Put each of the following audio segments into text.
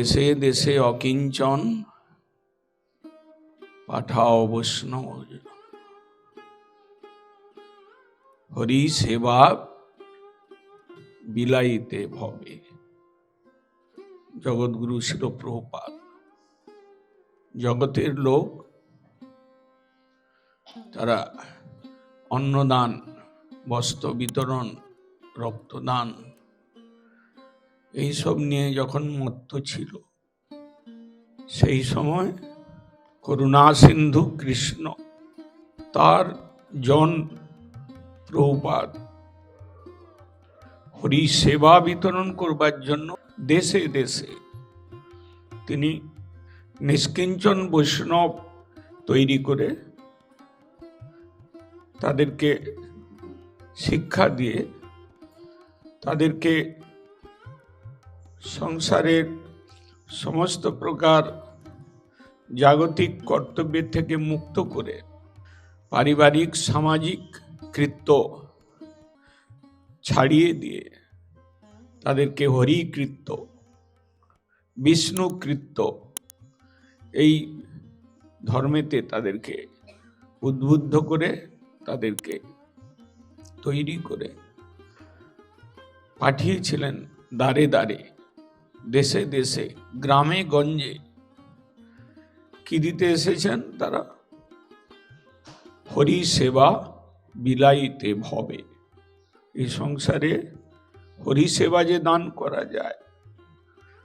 দেশে দেশে অকিঞ্চন, পাঠাও বৈষ্ণব। হরি সেবা বিলাইতে ভবে। জগৎগুরু প্রভুপাদ। জগতের লোক তারা অন্নদান, বস্ত্র বিতরণ, রক্তদান এইসব নিয়ে যখন মত্ত ছিল, সেই সময় করুণা সিন্ধু কৃষ্ণ, তার জন প্রভুপাদ হরি সেবা বিতরণ করবার জন্য দেশে দেশে তিনি নিষ্কিঞ্চন বৈষ্ণব তৈরি করে তাদেরকে শিক্ষা দিয়ে তাদেরকে সংসারের সমস্ত প্রকার জাগতিক কর্তব্যের থেকে মুক্ত করে পারিবারিক, সামাজিক কৃত্য ছাড়িয়ে দিয়ে তাদেরকে হরি কৃত্য বিষ্ণু কৃত্য এই ধর্মেতে তাদেরকে উদ্বুদ্ধ করে তাদেরকে তৈরি করে পাঠিয়েছিলেন দাঁড়ে দাঁড়ে দেশে দেশে গ্রামে গঞ্জে কি দিতে এসেছেন তারা হরি সেবা বিলাইতে ভবে এই সংসারে হরি সেবা যে দান করা যায়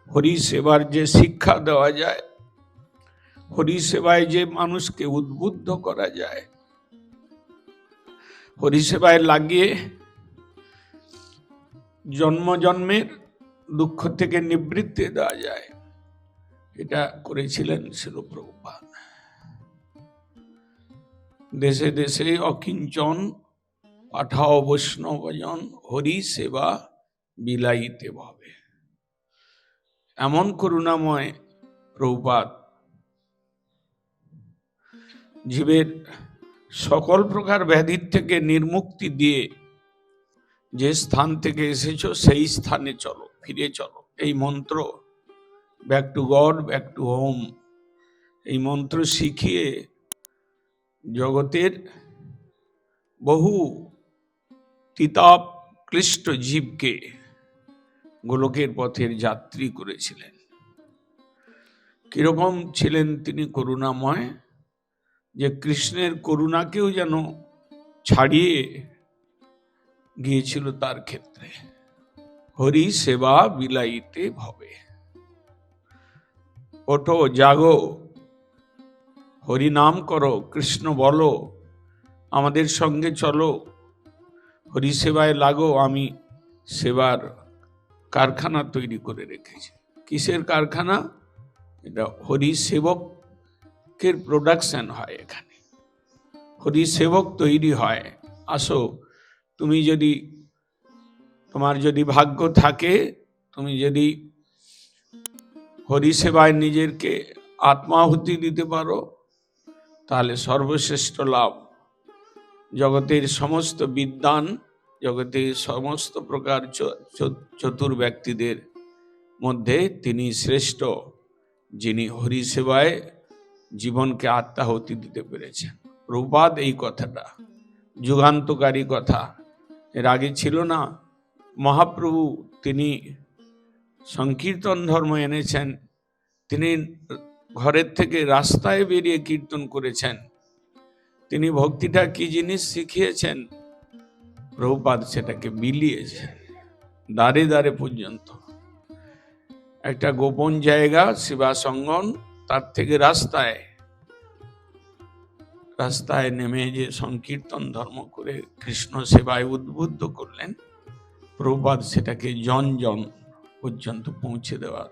হরি সেবার যে শিক্ষা দেওয়া যায় হরি সেবায় যে মানুষকে উদ্বুদ্ধ করা যায় হরি সেবায় লাগিয়ে জন্ম জন্মের দুঃখ থেকে নিবৃত্তি দেওয়া যায়। এটা করেছিলেন শিলপ্রভুপাদ। দেশে দেশে অকিঞ্চন, পাঠাও বৈষ্ণবজন, হরি সেবা বিলাইতে ভাবে। এমন করুণাময় প্রভুপাদ। জীবের সকল প্রকার ব্যাধির থেকে নির্মুক্তি দিয়ে যে স্থান থেকে এসেছ, সেই স্থানে চলো। ফিরে চলো। এই মন্ত্র back to God back to home এই মন্ত্র শিখিয়ে জগতের বহু তিতাপ ক্লিষ্ট জীবকে গোলকের পথের যাত্রী করেছিলেন। কীরকম ছিলেন তিনি করুণাময়, যে কৃষ্ণের করুণাকেও যেন ছাড়িয়ে গিয়েছিল তার ক্ষেত্রে। হরি সেবা বিলাইতে ভবে। ওঠো, জাগো হরি নাম করো, কৃষ্ণ বলো, আমাদের সঙ্গে চলো। হরি সেবায় লাগো, আমি সেবার কারখানা তৈরি করে রেখেছি। কিসের কারখানা? এটা হরি সেবকের প্রোডাকশন হয় এখানে। হরি সেবক তৈরি হয়। আসো, তুমি যদি তোমার যদি ভাগ্য থাকে, তুমি যদি হরি সেবায় নিজেরকে আত্মাহুতি দিতে পারো, তাহলে সর্বশ্রেষ্ঠ লাভ। জগতের সমস্ত বিদ্যান জগতের সমস্ত প্রকার চতুর ব্যক্তিদের মধ্যে তিনি শ্রেষ্ঠ, যিনি হরি সেবায় জীবনকে আত্মাহুতি দিতে পেরেছেন। প্রবাদ এই কথাটা, যুগান্তকারী কথা। এর আগে ছিল না মহাপ্রভু তিনি সংকীর্তন ধর্ম এনেছেন। তিনি ঘরের থেকে রাস্তায় বেরিয়ে কীর্তন করেছেন। তিনি ভক্তিটা কি জিনিস শিখিয়েছেন? প্রভুপাদ সেটাকে বিলিয়েছেন দাঁড়ে দাঁড়ে পর্যন্ত। একটা গোপন জায়গা শিবা সঙ্গন তার থেকে রাস্তায়। রাস্তায় নেমে যে সংকীর্তন ধর্ম করে কৃষ্ণ সেবায় উদ্বুদ্ধ করলেন প্রভুপাদ সেটাকে জন জন পর্যন্ত পৌঁছে দেওয়ার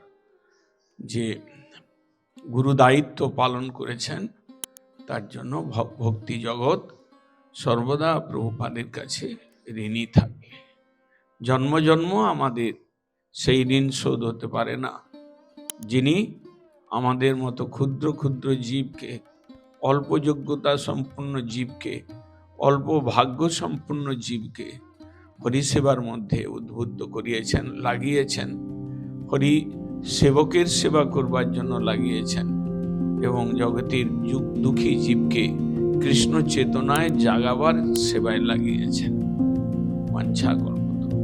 যে গুরু দায়িত্ব পালন করেছেন, তার জন্য ভক্তি জগৎ সর্বদা প্রভুপাদের কাছে ঋণী থাকে। জন্ম জন্ম আমাদের সেই ঋণ শোধ হতে পারে না। যিনি আমাদের মতো ক্ষুদ্র ক্ষুদ্র জীবকে অল্প যোগ্যতা সম্পন্ন জীবকে, অল্প ভাগ্য সম্পন্ন জীবকে হরিসেবার মধ্যে উদ্বুদ্ধ করিয়েছেন, লাগিয়েছেন। হরি সেবকের সেবা করবার জন্য লাগিয়েছেন এবং জগতের যুগ দুঃখী জীবকে কৃষ্ণ চেতনায় জাগাবার সেবায় লাগিয়েছেন। বাঞ্ছা কল্পতরু